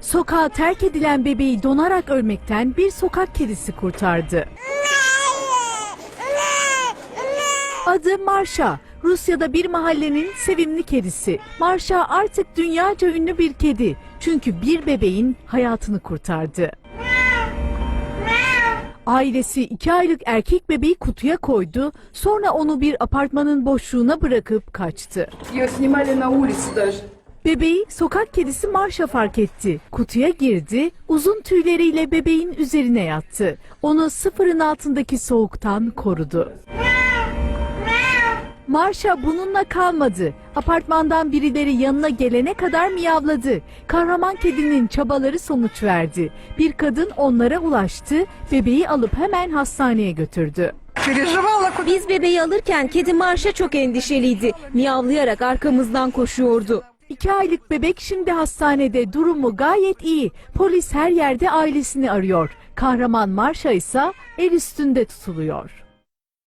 Sokağa terk edilen bebeği donarak ölmekten bir sokak kedisi kurtardı. Adı Marsha. Rusya'da bir mahallenin sevimli kedisi. Marsha artık dünyaca ünlü bir kedi. Çünkü bir bebeğin hayatını kurtardı. Ailesi iki aylık erkek bebeği kutuya koydu, sonra onu bir apartmanın boşluğuna bırakıp kaçtı. Bebeği sokak kedisi Marşa fark etti. Kutuya girdi, uzun tüyleriyle bebeğin üzerine yattı. Onu sıfırın altındaki soğuktan korudu. Marşa bununla kalmadı. Apartmandan birileri yanına gelene kadar miyavladı. Kahraman kedinin çabaları sonuç verdi. Bir kadın onlara ulaştı, bebeği alıp hemen hastaneye götürdü. Biz bebeği alırken kedi Marşa çok endişeliydi. Miyavlayarak arkamızdan koşuyordu. İki aylık bebek şimdi hastanede durumu gayet iyi. Polis her yerde ailesini arıyor. Kahraman Marsha ise el üstünde tutuluyor.